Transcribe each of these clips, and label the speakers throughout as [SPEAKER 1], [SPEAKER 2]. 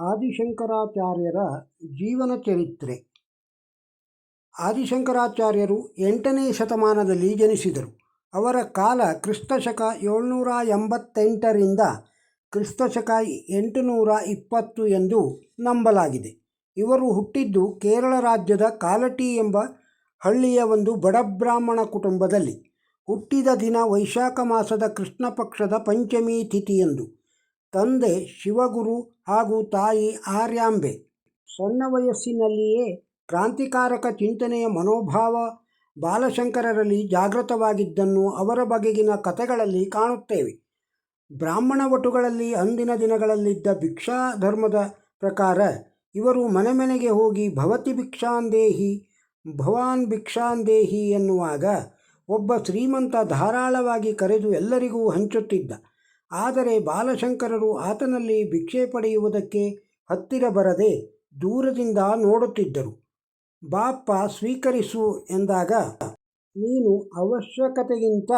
[SPEAKER 1] ಆದಿಶಂಕರಾಚಾರ್ಯರ ಜೀವನ ಚರಿತ್ರೆ. ಆದಿಶಂಕರಾಚಾರ್ಯರು ಎಂಟನೇ ಶತಮಾನದಲ್ಲಿ ಜನಿಸಿದರು. ಅವರ ಕಾಲ ಕ್ರಿಸ್ತಶಕ ಏಳ್ನೂರ ಎಂಬತ್ತೆಂಟರಿಂದ ಕ್ರಿಸ್ತಶಕ ಎಂಟುನೂರ ಇಪ್ಪತ್ತು ಎಂದು ನಂಬಲಾಗಿದೆ. ಇವರು ಹುಟ್ಟಿದ್ದು ಕೇರಳ ರಾಜ್ಯದ ಕಾಲಟಿ ಎಂಬ ಹಳ್ಳಿಯ ಒಂದು ಬಡಬ್ರಾಹ್ಮಣ ಕುಟುಂಬದಲ್ಲಿ. ಹುಟ್ಟಿದ ದಿನ ವೈಶಾಖ ಮಾಸದ ಕೃಷ್ಣ ಪಕ್ಷದ ಪಂಚಮಿ ತಿಥಿಯಂದು ತಂದೆ ಶಿವಗುರು ಹಾಗೂ ತಾಯಿ ಆರ್ಯಾಂಬೆ. ಸಣ್ಣ ವಯಸ್ಸಿನಲ್ಲಿಯೇ ಕ್ರಾಂತಿಕಾರಕ ಚಿಂತನೆಯ ಮನೋಭಾವ ಬಾಲಶಂಕರರಲ್ಲಿ ಜಾಗೃತವಾಗಿದ್ದನ್ನು ಅವರ ಬಗೆಗಿನ ಕಥೆಗಳಲ್ಲಿ ಕಾಣುತ್ತೇವೆ. ಬ್ರಾಹ್ಮಣ ವಟುಗಳಲ್ಲಿ ಅಂದಿನ ದಿನಗಳಲ್ಲಿದ್ದ ಭಿಕ್ಷಾ ಧರ್ಮದ ಪ್ರಕಾರ ಇವರು ಮನೆ ಮನೆಗೆ ಹೋಗಿ ಭವತಿ ಭಿಕ್ಷಾಂದೇಹಿ, ಭವಾನ್ ಭಿಕ್ಷಾಂದೇಹಿ ಎನ್ನುವಾಗ ಒಬ್ಬ ಶ್ರೀಮಂತ ಧಾರಾಳವಾಗಿ ಕರೆದು ಎಲ್ಲರಿಗೂ ಹಂಚುತ್ತಿದ್ದ. ಆದರೆ ಬಾಲಶಂಕರರು ಆತನಲ್ಲಿ ಭಿಕ್ಷೆ ಪಡೆಯುವುದಕ್ಕೆ ಹತ್ತಿರ ಬರದೆ ದೂರದಿಂದ ನೋಡುತ್ತಿದ್ದರು. ಬಾಪ್ಪ, ಸ್ವೀಕರಿಸು ಎಂದಾಗ, ನೀನು ಅವಶ್ಯಕತೆಗಿಂತ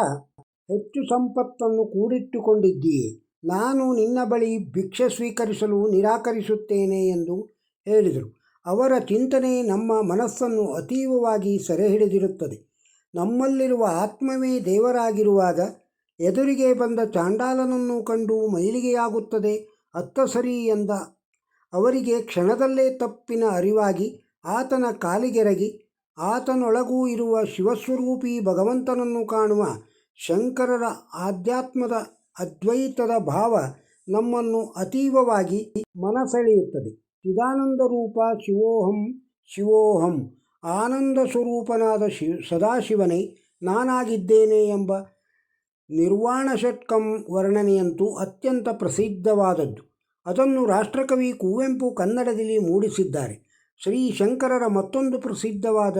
[SPEAKER 1] ಹೆಚ್ಚು ಸಂಪತ್ತನ್ನು ಕೂಡಿಟ್ಟುಕೊಂಡಿದ್ದೀಯೆ. ನಾನು ನಿನ್ನ ಬಳಿ ಭಿಕ್ಷೆ ಸ್ವೀಕರಿಸಲು ನಿರಾಕರಿಸುತ್ತೇನೆ ಎಂದು ಹೇಳಿದರು. ಅವರ ಚಿಂತನೆ ನಮ್ಮ ಮನಸ್ಸನ್ನು ಅತೀವವಾಗಿ ಸೆರೆ ಹಿಡಿದಿರುತ್ತದೆ ನಮ್ಮಲ್ಲಿರುವ ಆತ್ಮವೇ ದೇವರಾಗಿರುವಾಗ ಎದುರಿಗೆ ಬಂದ ಚಾಂಡಾಲನನ್ನು ಕಂಡು ಮೈಲಿಗೆಯಾಗುತ್ತದೆ, ಅತ್ತ ಸರಿ ಎಂದ. ಅವರಿಗೆ ಕ್ಷಣದಲ್ಲೇ ತಪ್ಪಿನ ಅರಿವಾಗಿ ಆತನ ಕಾಲಿಗೆರಗಿ, ಆತನೊಳಗೂ ಇರುವ ಶಿವಸ್ವರೂಪಿ ಭಗವಂತನನ್ನು ಕಾಣುವ ಶಂಕರರ ಆಧ್ಯಾತ್ಮದ ಅದ್ವೈತದ ಭಾವ ನಮ್ಮನ್ನು ಅತೀವವಾಗಿ ಮನಸೆಳೆಯುತ್ತದೆ. ಚಿದಾನಂದ ರೂಪ ಶಿವೋಹಂ ಶಿವೋಹಂ ಆನಂದ ಸ್ವರೂಪನಾದ ಶಿವ ಸದಾಶಿವನೇ, ನಾನಾಗಿದ್ದೇನೆ ಎಂಬ ನಿರ್ವಾಣ ಷಟ್ಕಂ ವರ್ಣನೆಯಂತೂ ಅತ್ಯಂತ ಪ್ರಸಿದ್ಧವಾದದ್ದು. ಅದನ್ನು ರಾಷ್ಟ್ರಕವಿ ಕುವೆಂಪು ಕನ್ನಡದಲ್ಲಿ ಮೂಡಿಸಿದ್ದಾರೆ. ಶ್ರೀ ಶಂಕರರ ಮತ್ತೊಂದು ಪ್ರಸಿದ್ಧವಾದ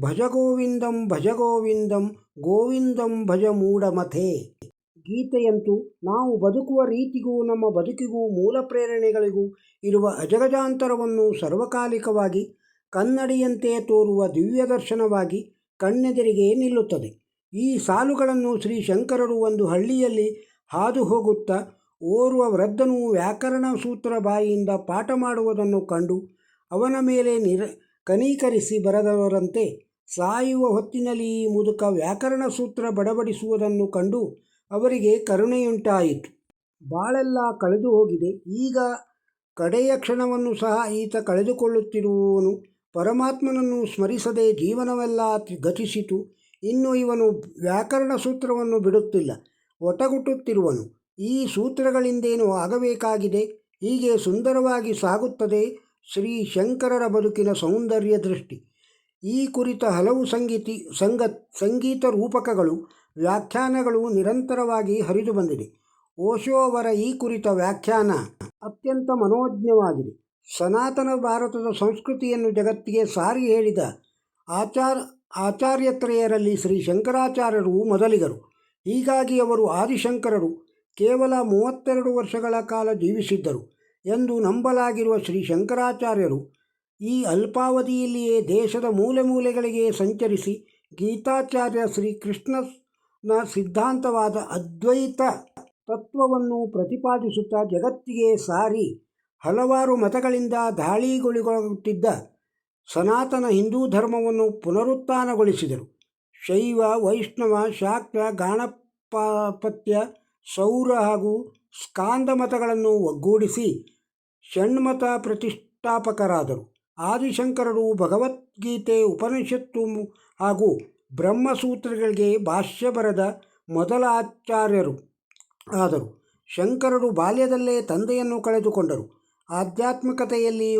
[SPEAKER 1] ಭಜಗೋವಿಂದಂ ಭಜಗೋವಿಂದಂ ಗೋವಿಂದಂ ಭಜ ಮೂಢಮಥೆ ಗೀತೆಯಂತೂ ನಾವು ಬದುಕುವ ರೀತಿಗೂ ನಮ್ಮ ಬದುಕಿಗೂ ಮೂಲ ಪ್ರೇರಣೆಗಳಿಗೂ ಇರುವ ಅಜಗಜಾಂತರವನ್ನು ಸರ್ವಕಾಲಿಕವಾಗಿ ಕನ್ನಡಿಯಂತೆ ತೋರುವ ದಿವ್ಯದರ್ಶನವಾಗಿ ಕಣ್ಣೆದುರಿಗೆ ನಿಲ್ಲುತ್ತದೆ. ಈ ಸಾಲುಗಳನ್ನು ಶ್ರೀ ಶಂಕರರು ಒಂದು ಹಳ್ಳಿಯಲ್ಲಿ ಹಾದು ಹೋಗುತ್ತಾ ಓರ್ವ ವೃದ್ಧನು ವ್ಯಾಕರಣ ಸೂತ್ರ ಬಾಯಿಯಿಂದ ಪಾಠ ಮಾಡುವುದನ್ನು ಕಂಡು ಅವನ ಮೇಲೆ ನಿರ, ಕನೀಕರಿಸಿ ಬರೆದವರಂತೆ ಸಾಯುವ ಹೊತ್ತಿನಲ್ಲಿ ಈ ಮುದುಕ ವ್ಯಾಕರಣ ಸೂತ್ರ ಬಡಬಡಿಸುವುದನ್ನು ಕಂಡು ಅವರಿಗೆ ಕರುಣೆಯುಂಟಾಯಿತು. ಬಾಳೆಲ್ಲ ಕಳೆದು ಹೋಗಿದೆ. ಈಗ ಕಡೆಯ ಕ್ಷಣವನ್ನು ಸಹ ಈತ ಕಳೆದುಕೊಳ್ಳುತ್ತಿರುವವನು ಪರಮಾತ್ಮನನ್ನು ಸ್ಮರಿಸದೆ ಜೀವನವೆಲ್ಲ ಗತಿಸಿತು. ಇನ್ನು ಇವನು ವ್ಯಾಕರಣ ಸೂತ್ರವನ್ನು ಬಿಡುತ್ತಿಲ್ಲ. ಒಟಗುಟ್ಟುತ್ತಿರುವನು, ಈ ಸೂತ್ರಗಳಿಂದೇನು ಆಗಬೇಕಾಗಿದೆ? ಹೀಗೆ ಸುಂದರವಾಗಿ ಸಾಗುತ್ತದೆ ಶ್ರೀ ಶಂಕರರ ಬದುಕಿನ ಸೌಂದರ್ಯ ದೃಷ್ಟಿ. ಈ ಕುರಿತ ಹಲವು ಸಂಗೀತಿ, ಸಂಗ, ಸಂಗೀತ ರೂಪಕಗಳು, ವ್ಯಾಖ್ಯಾನಗಳು ನಿರಂತರವಾಗಿ ಹರಿದು ಬಂದಿದೆ. ಓಶೋ ಅವರ ಈ ಕುರಿತ ವ್ಯಾಖ್ಯಾನ ಅತ್ಯಂತ ಮನೋಜ್ಞವಾಗಿದೆ. ಸನಾತನ ಭಾರತದ ಸಂಸ್ಕೃತಿಯನ್ನು ಜಗತ್ತಿಗೆ ಸಾರಿ ಹೇಳಿದ ಆಚಾರ ಆಚಾರ್ಯತ್ರಯರಲ್ಲಿ ಶ್ರೀ ಶಂಕರಾಚಾರ್ಯರು ಮೊದಲಿಗರು. ಹೀಗಾಗಿ ಅವರು ಆದಿಶಂಕರರು. ಕೇವಲ ಮೂವತ್ತೆರಡು ವರ್ಷಗಳ ಕಾಲ ಜೀವಿಸಿದ್ದರು ಎಂದು ನಂಬಲಾಗಿರುವ ಶ್ರೀ ಶಂಕರಾಚಾರ್ಯರು ಈ ಅಲ್ಪಾವಧಿಯಲ್ಲಿಯೇ ದೇಶದ ಮೂಲೆ ಮೂಲೆಗಳಿಗೆ ಸಂಚರಿಸಿ ಗೀತಾಚಾರ್ಯ ಶ್ರೀ ಕೃಷ್ಣನ ಸಿದ್ಧಾಂತವಾದ ಅದ್ವೈತ ತತ್ವವನ್ನು ಪ್ರತಿಪಾದಿಸುತ್ತಾ ಜಗತ್ತಿಗೆ ಸಾರಿ ಹಲವಾರು ಮತಗಳಿಂದ ದಾಳಿಗೊಳಗುತ್ತಿದ್ದ ಸನಾತನ ಹಿಂದೂ ಧರ್ಮವನ್ನು ಪುನರುತ್ಥಾನಗೊಳಿಸಿದರು. ಶೈವ, ವೈಷ್ಣವ, ಶಾಕ್ತ ಗಾಣಪಾಪತ್ಯ ಸೌರ ಹಾಗೂ ಸ್ಕಾಂದ ಮತಗಳನ್ನು ಒಗ್ಗೂಡಿಸಿ ಷಣ್ಮತ ಪ್ರತಿಷ್ಠಾಪಕರಾದರು. ಆದಿಶಂಕರರು ಭಗವದ್ಗೀತೆ, ಉಪನಿಷತ್ತು ಹಾಗೂ ಬ್ರಹ್ಮಸೂತ್ರಗಳಿಗೆ ಭಾಷ್ಯ ಬರೆದ ಮೊದಲ ಆಚಾರ್ಯರು ಆದರು. ಶಂಕರರು ಬಾಲ್ಯದಲ್ಲೇ ತಂದೆಯನ್ನು ಕಳೆದುಕೊಂಡರು. ಆಧ್ಯಾತ್ಮಿಕತೆಯಲ್ಲಿ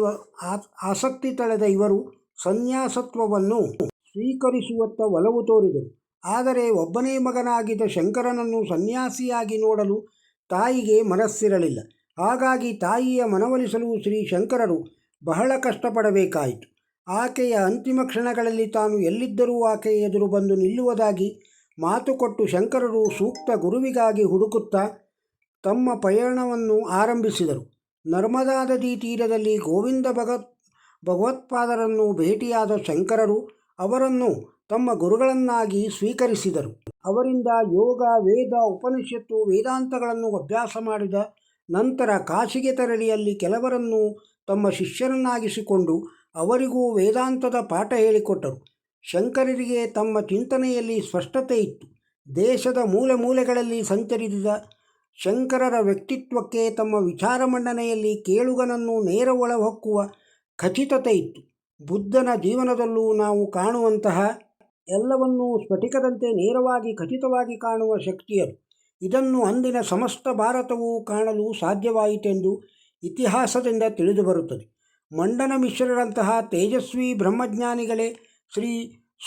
[SPEAKER 1] ಆಸಕ್ತಿ ತಳೆದ ಇವರು ಸನ್ಯಾಸತ್ವವನ್ನು ಸ್ವೀಕರಿಸುವತ್ತ ಒಲವು ತೋರಿದರು. ಆದರೆ ಒಬ್ಬನೇ ಮಗನಾಗಿದ್ದ ಶಂಕರನನ್ನು ಸನ್ಯಾಸಿಯಾಗಿ ನೋಡಲು ತಾಯಿಗೆ ಮನಸ್ಸಿರಲಿಲ್ಲ. ಹಾಗಾಗಿ ತಾಯಿಯ ಮನವೊಲಿಸಲು ಶ್ರೀ ಶಂಕರರು ಬಹಳ ಕಷ್ಟಪಡಬೇಕಾಯಿತು. ಆಕೆಯ ಅಂತಿಮ ಕ್ಷಣಗಳಲ್ಲಿ ತಾನು ಎಲ್ಲಿದ್ದರೂ ಆಕೆಯ ಎದುರು ಬಂದು ನಿಲ್ಲುವುದಾಗಿ ಮಾತುಕೊಟ್ಟು ಶಂಕರರು ಸೂಕ್ತ ಗುರುವಿಗಾಗಿ ಹುಡುಕುತ್ತಾ ತಮ್ಮ ಪಯಣವನ್ನು ಆರಂಭಿಸಿದರು. ನರ್ಮದಾ ನದಿ ತೀರದಲ್ಲಿ ಗೋವಿಂದ ಭಗತ್ ಭಗವತ್ಪಾದರನ್ನು ಭೇಟಿಯಾದ ಶಂಕರರು ಅವರನ್ನು ತಮ್ಮ ಗುರುಗಳನ್ನಾಗಿ ಸ್ವೀಕರಿಸಿದರು. ಅವರಿಂದ ಯೋಗ, ವೇದ, ಉಪನಿಷತ್ತು, ವೇದಾಂತಗಳನ್ನು ಅಭ್ಯಾಸ ಮಾಡಿದ ನಂತರ ಕಾಶಿಗೆ ತೆರಳಿಯಲ್ಲಿ ಕೆಲವರನ್ನು ತಮ್ಮ ಶಿಷ್ಯರನ್ನಾಗಿಸಿಕೊಂಡು ಅವರಿಗೂ ವೇದಾಂತದ ಪಾಠ ಹೇಳಿಕೊಟ್ಟರು. ಶಂಕರರಿಗೆ ತಮ್ಮ ಚಿಂತನೆಯಲ್ಲಿ ಸ್ಪಷ್ಟತೆ ಇತ್ತು ದೇಶದ ಮೂಲೆ ಮೂಲೆಗಳಲ್ಲಿ ಸಂಚರಿಸಿದ ಶಂಕರರ ವ್ಯಕ್ತಿತ್ವಕ್ಕೆ ತಮ್ಮ ವಿಚಾರ ಮಂಡನೆಯಲ್ಲಿ ಕೇಳುಗನನ್ನು ನೇರ ಒಳಹೊಕ್ಕುವ ಖಚಿತತೆ ಇತ್ತು ಬುದ್ಧನ ಜೀವನದಲ್ಲೂ ನಾವು ಕಾಣುವಂತಹ ಎಲ್ಲವನ್ನೂ ಸ್ಫಟಿಕದಂತೆ ನೇರವಾಗಿ ಖಚಿತವಾಗಿ ಕಾಣುವ ಶಕ್ತಿಯರು. ಇದನ್ನು ಅಂದಿನ ಸಮಸ್ತ ಭಾರತವು ಕಾಣಲು ಸಾಧ್ಯವಾಯಿತೆಂದು ಇತಿಹಾಸದಿಂದ ತಿಳಿದುಬರುತ್ತದೆ. ಮಂಡನ ಮಿಶ್ರರಂತಹ ತೇಜಸ್ವಿ ಬ್ರಹ್ಮಜ್ಞಾನಿಗಳೇ ಶ್ರೀ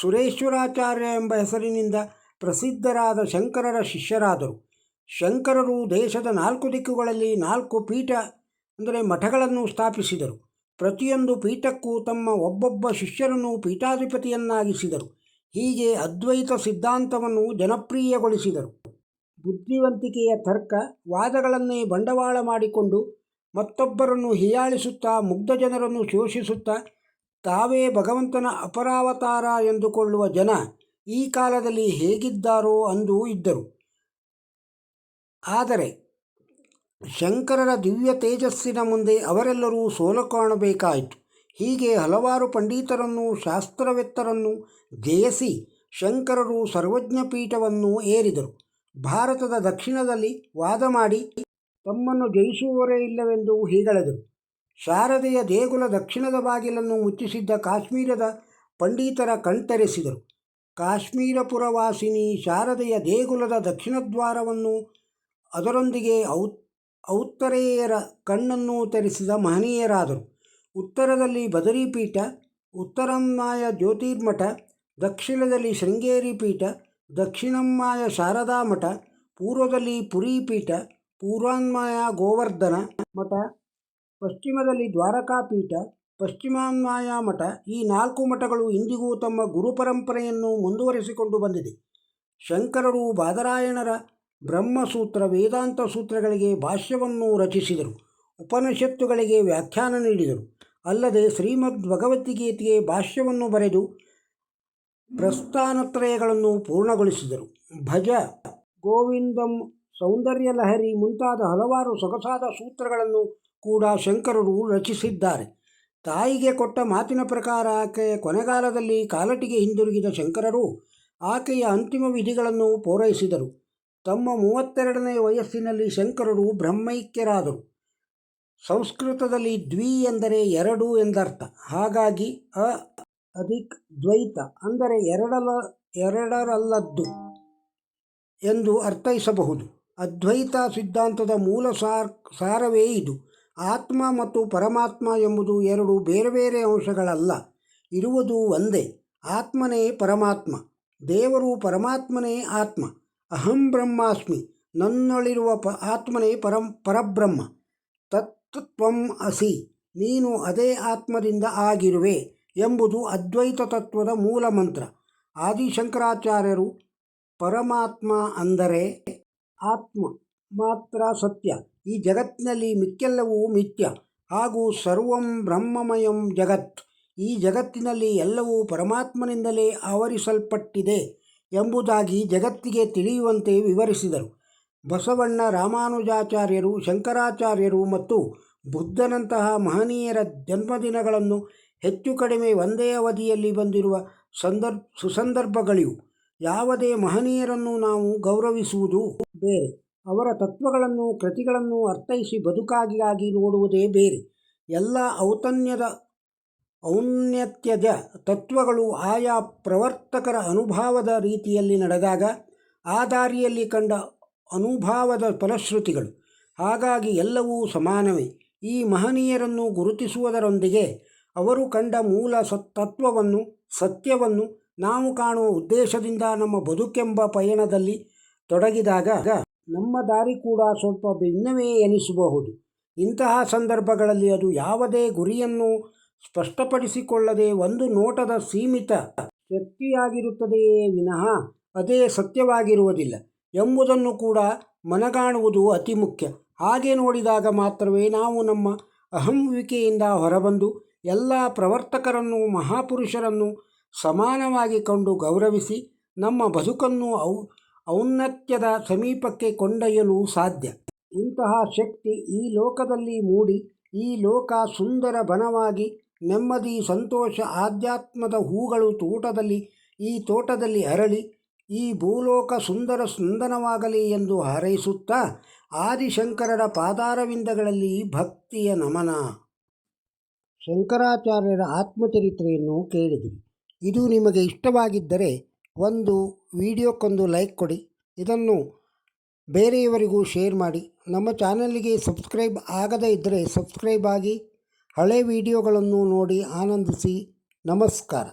[SPEAKER 1] ಸುರೇಶ್ವರಾಚಾರ್ಯ ಎಂಬ ಹೆಸರಿನಿಂದ ಪ್ರಸಿದ್ಧರಾದ ಶಂಕರರ ಶಿಷ್ಯರಾದರು. ಶಂಕರರು ದೇಶದ ನಾಲ್ಕು ದಿಕ್ಕುಗಳಲ್ಲಿ ನಾಲ್ಕು ಪೀಠ, ಅಂದರೆ ಮಠಗಳನ್ನು ಸ್ಥಾಪಿಸಿದರು. ಪ್ರತಿಯೊಂದು ಪೀಠಕ್ಕೂ ತಮ್ಮ ಒಬ್ಬೊಬ್ಬ ಶಿಷ್ಯರನ್ನು ಪೀಠಾಧಿಪತಿಯನ್ನಾಗಿಸಿದರು. ಹೀಗೆ ಅದ್ವೈತ ಸಿದ್ಧಾಂತವನ್ನು ಜನಪ್ರಿಯಗೊಳಿಸಿದರು. ಬುದ್ಧಿವಂತಿಕೆಯ ತರ್ಕ ವಾದಗಳನ್ನೇ ಬಂಡವಾಳ ಮಾಡಿಕೊಂಡು ಮತ್ತೊಬ್ಬರನ್ನು ಹೀಯಾಳಿಸುತ್ತಾ ಮುಗ್ಧ ಜನರನ್ನು ಶೋಷಿಸುತ್ತಾ ತಾವೇ ಭಗವಂತನ ಅಪರಾವತಾರ ಎಂದುಕೊಳ್ಳುವ ಜನ ಈ ಕಾಲದಲ್ಲಿ ಹೇಗಿದ್ದಾರೋ ಅಂದು ಇದ್ದರು. ಆದರೆ ಶಂಕರರ ದಿವ್ಯ ತೇಜಸ್ಸಿನ ಮುಂದೆ ಅವರೆಲ್ಲರೂ ಸೋಲು ಕಾಣಬೇಕಾಯಿತು. ಹೀಗೆ ಹಲವಾರು ಪಂಡಿತರನ್ನು, ಶಾಸ್ತ್ರವೆತ್ತರನ್ನು ಜಯಿಸಿ ಶಂಕರರು ಸರ್ವಜ್ಞ ಪೀಠವನ್ನು ಏರಿದರು. ಭಾರತದ ದಕ್ಷಿಣದಲ್ಲಿ ವಾದ ಮಾಡಿ ತಮ್ಮನ್ನು ಜಯಿಸುವವರೇ ಇಲ್ಲವೆಂದು ಹೀಗಳೆದರು. ಶಾರದೆಯ ದೇಗುಲ ದಕ್ಷಿಣದ ಬಾಗಿಲನ್ನು ಮುಚ್ಚಿಸಿದ್ದ ಕಾಶ್ಮೀರದ ಪಂಡಿತರ ಕಣ್ತೆರೆಸಿದರು. ಕಾಶ್ಮೀರಪುರವಾಸಿನಿ ಶಾರದೆಯ ದೇಗುಲದ ದಕ್ಷಿಣ ದ್ವಾರವನ್ನು ಅದರೊಂದಿಗೆ ಔ ಔತ್ತರೇಯರ ಕಣ್ಣನ್ನು ತೆರೆಸಿದ ಮಹನೀಯರಾದರು. ಉತ್ತರದಲ್ಲಿ ಬದರಿಪೀಠ, ಉತ್ತರಮ್ಮಾಯ ಜ್ಯೋತಿರ್ಮಠ, ದಕ್ಷಿಣದಲ್ಲಿ ಶೃಂಗೇರಿ ಪೀಠ ದಕ್ಷಿಣಮ್ಮಾಯ ಶಾರದಾ ಮಠ ಪೂರ್ವದಲ್ಲಿ ಪುರೀಪೀಠ, ಪೂರ್ವಾನ್ಮಾಯ ಗೋವರ್ಧನ ಮಠ, ಪಶ್ಚಿಮದಲ್ಲಿ ದ್ವಾರಕಾ ಪೀಠ ಪಶ್ಚಿಮಾನ್ಮಾಯ ಮಠ ಈ ನಾಲ್ಕು ಮಠಗಳು ಇಂದಿಗೂ ತಮ್ಮ ಗುರುಪರಂಪರೆಯನ್ನು ಮುಂದುವರಿಸಿಕೊಂಡು ಬಂದಿದೆ. ಶಂಕರರು, ಬಾದರಾಯಣರ ಬ್ರಹ್ಮಸೂತ್ರ ವೇದಾಂತ ಸೂತ್ರಗಳಿಗೆ ಭಾಷ್ಯವನ್ನು ರಚಿಸಿದರು, ಉಪನಿಷತ್ತುಗಳಿಗೆ ವ್ಯಾಖ್ಯಾನ ನೀಡಿದರು. ಅಲ್ಲದೆ ಶ್ರೀಮದ್ ಭಗವದ್ಗೀತೆಗೆ ಭಾಷ್ಯವನ್ನು ಬರೆದು ಪ್ರಸ್ಥಾನತ್ರಯಗಳನ್ನು ಪೂರ್ಣಗೊಳಿಸಿದರು. ಭಜ, ಗೋವಿಂದಂ ಸೌಂದರ್ಯ ಲಹರಿ ಮುಂತಾದ ಹಲವಾರು ಸೊಗಸಾದ ಸೂತ್ರಗಳನ್ನು ಕೂಡ ಶಂಕರರು ರಚಿಸಿದ್ದಾರೆ. ತಾಯಿಗೆ ಕೊಟ್ಟ ಮಾತಿನ ಪ್ರಕಾರ ಆಕೆಯ ಕೊನೆಗಾಲದಲ್ಲಿ ಕಾಲಟಿಗೆ ಹಿಂದಿರುಗಿದ ಶಂಕರರು ಆಕೆಯ ಅಂತಿಮ ವಿಧಿಗಳನ್ನು ಪೂರೈಸಿದರು. ತಮ್ಮ ಮೂವತ್ತೆರಡನೇ ವಯಸ್ಸಿನಲ್ಲಿ ಶಂಕರರು ಬ್ರಹ್ಮೈಕ್ಯರಾದರು. ಸಂಸ್ಕೃತದಲ್ಲಿ ದ್ವಿ ಎಂದರೆ ಎರಡು ಎಂದರ್ಥ. ಹಾಗಾಗಿ ಅ, ಅಧಿಕ್, ದ್ವೈತ ಅಂದರೆ ಎರಡಲ, ಎರಡರಲ್ಲದ್ದು ಎಂದು ಅರ್ಥೈಸಬಹುದು. ಅದ್ವೈತ ಸಿದ್ಧಾಂತದ ಮೂಲ ಸಾರ್, ಸಾರವೇ ಇದು. ಆತ್ಮ ಮತ್ತು ಪರಮಾತ್ಮ ಎಂಬುದು ಎರಡು ಬೇರೆ ಬೇರೆ ಅಂಶಗಳಲ್ಲ. ಇರುವುದು ಒಂದೇ. ಆತ್ಮನೇ ಪರಮಾತ್ಮ. ದೇವರು ಪರಮಾತ್ಮನೇ ಆತ್ಮ. ಅಹಂ ಬ್ರಹ್ಮಾಸ್ಮಿ, ನನ್ನೊಳಿರುವ ಪ, ಆತ್ಮನೇ ಪರಂ, ಪರಬ್ರಹ್ಮ. ತತ್ವಂ ಅಸಿ, ನೀನು ಅದೇ ಆತ್ಮದಿಂದ ಆಗಿರುವೆ ಎಂಬುದು ಅದ್ವೈತ ತತ್ವದ ಮೂಲ ಮಂತ್ರ. ಆದಿಶಂಕರಾಚಾರ್ಯರು ಪರಮಾತ್ಮ ಅಂದರೆ ಆತ್ಮ, ಮಾತ್ರ ಸತ್ಯ. ಈ ಜಗತ್ತಿನಲ್ಲಿ ಮಿಕ್ಕೆಲ್ಲವೂ ಮಿಥ್ಯ ಹಾಗೂ ಸರ್ವಂ ಬ್ರಹ್ಮಮಯಂ ಜಗತ್. ಈ ಜಗತ್ತಿನಲ್ಲಿ ಎಲ್ಲವೂ ಪರಮಾತ್ಮನಿಂದಲೇ ಆವರಿಸಲ್ಪಟ್ಟಿದೆ. ಎಂಬುದಾಗಿ ಜಗತ್ತಿಗೆ ತಿಳಿಯುವಂತೆ ವಿವರಿಸಿದರು. ಬಸವಣ್ಣ ರಾಮಾನುಜಾಚಾರ್ಯರು, ಶಂಕರಾಚಾರ್ಯರು ಮತ್ತು ಬುದ್ಧನಂತಹ ಮಹನೀಯರ ಜನ್ಮದಿನಗಳನ್ನು ಹೆಚ್ಚು ಕಡಿಮೆ ಒಂದೇ ಅವಧಿಯಲ್ಲಿ ಬಂದಿರುವ ಸಂದರ್ಭ ಸುಸಂದರ್ಭಗಳಿವು. ಯಾವುದೇ ಮಹನೀಯರನ್ನು ನಾವು ಗೌರವಿಸುವುದು ಬೇರೆ. ಅವರ ತತ್ವಗಳನ್ನು, ಕೃತಿಗಳನ್ನು ಅರ್ಥೈಸಿ ಬದುಕಾಗಿಯಾಗಿ ನೋಡುವುದೇ ಬೇರೆ. ಎಲ್ಲ ಔತಣ್ಯದ ಔನ್ನತ್ಯದ ತತ್ವಗಳು ಆಯಾ ಪ್ರವರ್ತಕರ ಅನುಭವದ ರೀತಿಯಲ್ಲಿ ನಡೆದಾಗ ಆ ದಾರಿಯಲ್ಲಿ ಕಂಡ ಅನುಭವದ ಫಲಶ್ರುತಿಗಳು. ಹಾಗಾಗಿ ಎಲ್ಲವೂ ಸಮಾನವೇ. ಈ ಮಹನೀಯರನ್ನು ಗುರುತಿಸುವುದರೊಂದಿಗೆ ಅವರು ಕಂಡ ಮೂಲ ಸತ್ತತ್ವವನ್ನು ಸತ್ಯವನ್ನು ನಾವು ಕಾಣುವ ಉದ್ದೇಶದಿಂದ ನಮ್ಮ ಬದುಕೆಂಬ ಪಯಣದಲ್ಲಿ ತೊಡಗಿದಾಗ ನಮ್ಮ ದಾರಿ ಕೂಡ ಸ್ವಲ್ಪ ಭಿನ್ನವೇ ಎನಿಸಬಹುದು. ಇಂತಹ ಸಂದರ್ಭಗಳಲ್ಲಿ ಅದು ಯಾವುದೇ ಗುರಿಯನ್ನು ಸ್ಪಷ್ಟಪಡಿಸಿಕೊಳ್ಳದೆ ಒಂದು ನೋಟದ ಸೀಮಿತ ಶಕ್ತಿಯಾಗಿರುತ್ತದೆಯೇ ವಿನಃ ಅದೇ ಸತ್ಯವಾಗಿರುವುದಿಲ್ಲ ಎಂಬುದನ್ನು ಕೂಡ ಮನಗಾಣುವುದು ಅತಿ ಮುಖ್ಯ. ಹಾಗೆ ನೋಡಿದಾಗ ಮಾತ್ರವೇ ನಾವು ನಮ್ಮ ಅಹಂವಿಕೆಯಿಂದ ಹೊರಬಂದು ಎಲ್ಲ ಪ್ರವರ್ತಕರನ್ನು ಮಹಾಪುರುಷರನ್ನು ಸಮಾನವಾಗಿ ಕಂಡು ಗೌರವಿಸಿ ನಮ್ಮ ಬದುಕನ್ನು ಔ, ಔನ್ನತ್ಯದ ಸಮೀಪಕ್ಕೆ ಕೊಂಡೊಯ್ಯಲು ಸಾಧ್ಯ. ಇಂತಹ ಶಕ್ತಿ ಈ ಲೋಕದಲ್ಲಿ ಮೂಡಿ ಈ ಲೋಕ ಸುಂದರ ಬನವಾಗಿ ನೆಮ್ಮದಿ, ಸಂತೋಷ, ಆಧ್ಯಾತ್ಮದ ಹೂಗಳು ತೋಟದಲ್ಲಿ, ಈ ತೋಟದಲ್ಲಿ ಅರಳಿ, ಈ ಭೂಲೋಕ ಸುಂದರ ಸುಂದನವಾಗಲಿ ಎಂದು ಹಾರೈಸುತ್ತಾ ಆದಿಶಂಕರರ ಪಾದಾರವಿಂದಗಳಲ್ಲಿ ಭಕ್ತಿಯ ನಮನ. ಶಂಕರಾಚಾರ್ಯರ ಆತ್ಮಚರಿತ್ರೆಯನ್ನು ಕೇಳಿದಿರಿ. ಇದು ನಿಮಗೆ ಇಷ್ಟವಾಗಿದ್ದರೆ ಒಂದು ವಿಡಿಯೋಕ್ಕೊಂದು ಲೈಕ್ ಕೊಡಿ. ಇದನ್ನು ಬೇರೆಯವರಿಗೂ ಶೇರ್ ಮಾಡಿ. ನಮ್ಮ ಚಾನಲ್ಗೆ ಸಬ್ಸ್ಕ್ರೈಬ್ ಆಗದೇ ಇದ್ದರೆ ಸಬ್ಸ್ಕ್ರೈಬ್ ಆಗಿ ಹಳೆ ವಿಡಿಯೋಗಳನ್ನು ನೋಡಿ ಆನಂದಿಸಿ ನಮಸ್ಕಾರ.